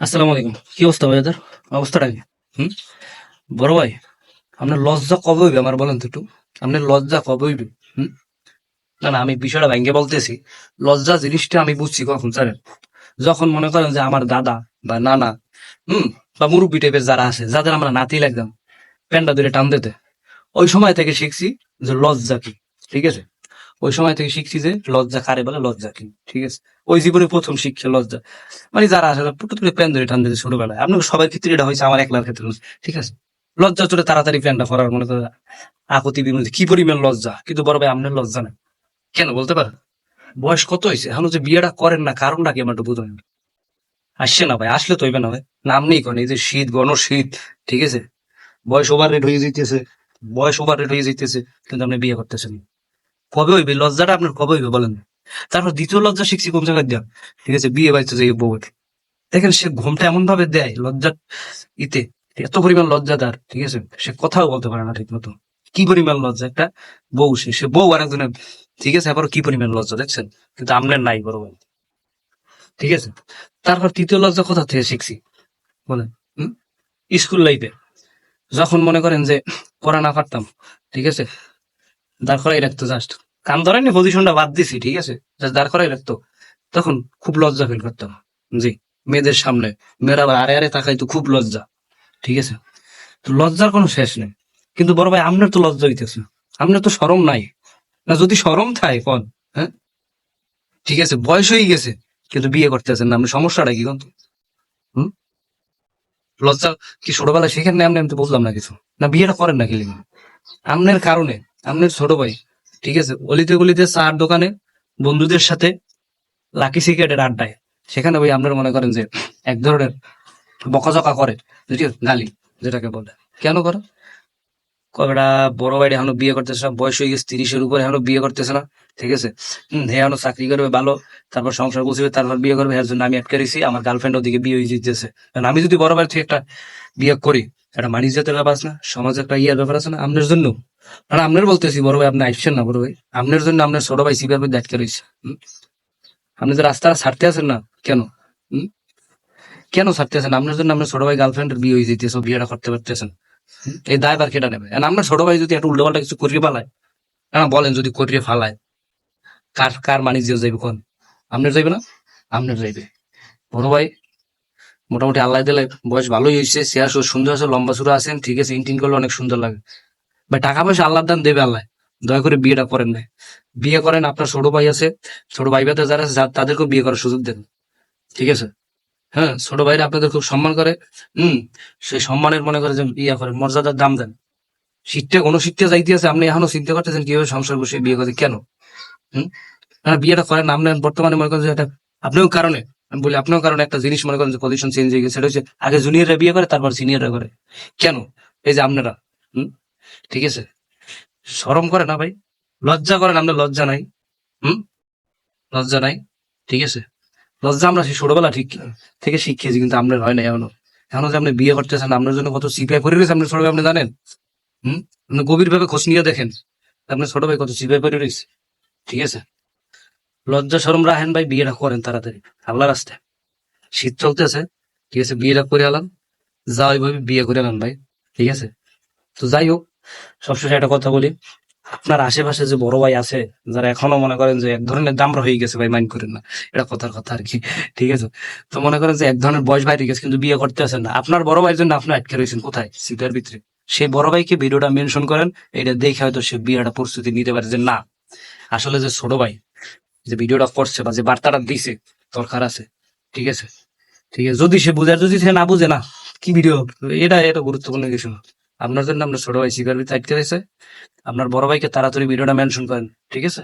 আসসালামু আলাইকুম। কি অবস্থা ভাইয়াদের অবস্থাটা কি? হুম? বড় ভাই, আপনার লজ্জা কবে হইবে? আমার বলেন তো একটু। আপনার লজ্জা কবে হইবে? হুম? না না, আমি বিষয়টা ভেঙে বলতেছি। লজ্জা জিনিসটা আমি বুঝছি কখন, জানেন? যখন মনে করেন যে আমার দাদা বা নানা, হুম, বা মুরব্বী টাইপের যারা আছে, যাদের আমরা নাতি লাগতাম, প্যান্ডা ধরে টান দিতে, ওই সময় থেকে শিখছি যে লজ্জা কি, ঠিক আছে? ওই সময় থেকে শিখছি যে লজ্জা কারে বলে লজ্জা কি? ঠিক আছে? ওই জীবনে প্রথম শিক্ষা লজ্জা। মানে যারা আছে পুটু ধরে দিতে ছোটবেলায়। আপনার সবার ক্ষেত্রে এটা হয়েছে আমার একলার ক্ষেত্রে। ঠিক আছে? লজ্জা চলে তাড়াতাড়ি প্যানটা করার মনে করে আপত্তি বিমতি কি পরিমাণ লজ্জা? কিন্তু বড় ভাই, আপনার লজ্জা না কেন বলতে পারেন? বয়স কত হয়েছে? এখন যে বিয়েটা করেন না, কারণটা কি আমার একটু বুঝবেন? আসছে না ভাই, আসলে তো হইবে না ভাই। নাম নেই কোন, এই যে শীত গণ শীত ঠিক আছে? বয়স ওভার রেট হয়ে যেতেছে বয়স ওভার রেট হয়ে যেতেছে কিন্তু আপনি বিয়ে করতেছেন। কবে হইবে? লজ্জাটা আপনার কবে হইবে বলেন? তারপর দ্বিতীয় লজ্জা শিখছি কোন জায়গায় দিয়া? ঠিক আছে, বিয়ে বাড়িতে যে বউ দেখেন, সে ঘুমটা এমন ভাবে দেয় লজ্জা ইতে, এত পরিমাণ লজ্জা তার ঠিক আছে? সে কথাও বলতে পারে না ঠিক মতো কি পরিমাণ লজ্জা? একটা বউ সে সে বউ আর একজনের, ঠিক আছে? আবার কি পরিমাণ লজ্জা, দেখছেন? কিন্তু আমনের নাই ভাই। ঠিক আছে? তারপর তৃতীয় লজ্জা কোথা থেকে শিখছি? বলেন? স্কুল লাইফে যখন মনে করেন যে পড়া না পারতাম, ঠিক আছে? দাঁড় করাই রাখতো জাস্ট কান ধরেনি পজিশনটা বাদ দিছি, ঠিক আছে? জাস্ট দাঁড় করাই রাখতো। তখন খুব লজ্জা ফিল করতাম। জি, মেয়েদের সামনে। মেয়েরা আরে আরে তাকাইতো খুব লজ্জা। ঠিক আছে? তো লজ্জার কোনো শেষ নেই। কিন্তু বড় ভাই আপনার তো লজ্জা হইতেছে। আপনার তো সরম নাই। না, যদি সরম থাকে, কোন? হ্যাঁ? ঠিক আছে, বয়স হয়ে গেছে, কিন্তু বিয়ে করতেছেন না। আপনার সমস্যাটা কি কিন্তু হুম? লজ্জা কি ছোটবেলায় সেখানে আপনি আমি তো বুঝলাম না কিছু। না, বিয়েটা করেন না কি আপনার কারণে। আপনার ছোট ভাই, ঠিক আছে? অলিতে গলিতে চার দোকানে বন্ধুদের সাথে লাকি সিগারেটের আড্ডায়। সেখানে ওই আপনার মনে করেন যে এক ধরনের বকাঝকা করে? গালি, যেটাকে বলে। কেন করে? কবেটা বড় ভাই এখনও বিয়ে করতেছে না, বয়স হয়ে গেছে তিরিশের উপরে এখনও বিয়ে করতেছে না, ঠিক আছে হে এখনও চাকরি করবে, ভালো, তারপর সংসার বসবে তারপর বিয়ে করবে জন্য আমি আটকে রেখেছি আমার গার্লফ্রেন্ড ওদিকে বিয়ে হয়ে যেতেছে কারণ আমি যদি বড় ভাই থেকে একটা বিয়ে করি একটা মানিজ্যতের ব্যাপার আছে না, সমাজে একটা ইয়ার ব্যাপার আছে না আপনার জন্য কারণ আপনার বলতেছি, বড় ভাই আপনি আসছেন না, বড় ভাই আপনার জন্য আপনার ছোট ভাই সিবিআর মধ্যে আটকে রয়েছে? আপনি যে রাস্তাটা ছাড়তে আছেন না, কেন? কেন ছাড়তে আছেন আপনার জন্য আপনার ছোট ভাই গার্লফ্রেন্ডের বিয়ে হয়ে যেতেছে বিয়েটা করতে পারতেছেন? এই দায়বার কেটা নেবে? আপনার ছোট ভাই যদি একটা উল্টোপাল্টা কিছু করিয়ে পালায় না বলেন যদি করিয়ে ফালায় কার কার মানিজ্য যাইবে কোন? আপনার যাইবে না? আপনার যাইবে। বড় ভাই, মোটামুটি আল্লাহ দিলে বয়স ভালোই হয়েছে চেয়ার সুন্দর আছে, লম্বা সুরা আছেন, ঠিক আছে, ইন্টিন করলে অনেক সুন্দর লাগে। ভাই টাকা পয়সা আল্লাহর দান, দেবে আল্লাহ। দয়া করে বিয়েটা করেন না বিয়ে করেন, আপনার ছোট ভাই আছে, ছোট ভাই যারা আছে, যা- তাদেরকেও বিয়ে করার সুযোগ দেন। ঠিক আছে? হ্যাঁ ছোট ভাইরা আপনাদের খুব সম্মান করে। হম সেই সম্মানের মনে করে যে ইয়া করে মর্যাদার দাম দেন। কোনো শীতটা যাইতে আছে আপনি এখনও চিন্তা করতেছেন কীভাবে সংসার বসে বিয়ে করতে কেন? হম? বিয়েটা করেন না, আপনার বর্তমানে মনে করেন যে এটা আপনিও কারণে আমি বলি আপনার কারণে একটা জিনিস মনে করেন যে পজিশন চেঞ্জ হয়ে গেছে সেটা হচ্ছে আগে জুনিয়ররা বিয়ে করে তারপর সিনিয়ররা করে। কেন? এই যে আপনারা হম? ঠিক আছে? শরম করে না ভাই? লজ্জা করেন আপনার লজ্জা নাই। হুম? লজ্জা নাই। ঠিক আছে? লজ্জা আমরা সেই ছোটবেলা ঠিক থেকে শিখিয়েছি, কিন্তু আপনার হয় না এখনও। এখনও যে আপনি বিয়ে করতেছেন, আপনার জন্য কত সিপিআই করে রয়েছে আপনার ছোট ভাই আপনি জানেন? হুম? আপনি গভীর ভাবে খোঁজ নিয়ে দেখেন। আপনার ছোট ভাই কত সিপিআই করে রয়েছে। ঠিক আছে? লজ্জা সরম রাখেন ভাই বিয়েটা করেন তাড়াতাড়ি। আল্লাহ রাস্তায়। শীত চলতেছে, ঠিক আছে, বিয়েটা করে আলাম। যা ওইভাবে বিয়ে করে আলাম ভাই। ঠিক আছে? তো যাই হোক, সবশেষে একটা কথা বলি। আপনার আশেপাশে যে বড় ভাই আছে, যারা এখনও মনে করেন যে এক ধরনের দামরা হয়ে গেছে ভাই মাইন্ড করেন না। এটা কথার কথা আর কি, ঠিক আছে? তো মনে করেন যে এক ধরনের বয়স বাইরে গেছে, কিন্তু বিয়ে করতে আসেন না। আপনার বড় ভাইয়ের জন্য আপনি আটকে রয়েছেন, কোথায়? সিটের ভিতরে। সেই বড় ভাইকে ভিডিওটা মেনশন করেন, এটা দেখে হয়তো সে বিয়েটা প্রস্তুতি নিতে পারে যে না, আসলে যে ছোট ভাই যে ভিডিওটা করছে বা যে বার্তাটা দিছে, দরকার আছে, ঠিক আছে? ঠিক আছে? যদি সে বুঝে যদি সে না বুঝে, না, কি ভিডিও এটা এটা গুরুত্বপূর্ণ কিছু আপনার জন্য আপনার ছোট ভাই শিকার ভিতরে হয়েছে। আপনার বড় ভাইকে তাড়াতাড়ি ভিডিওটা মেনশন করেন, ঠিক আছে?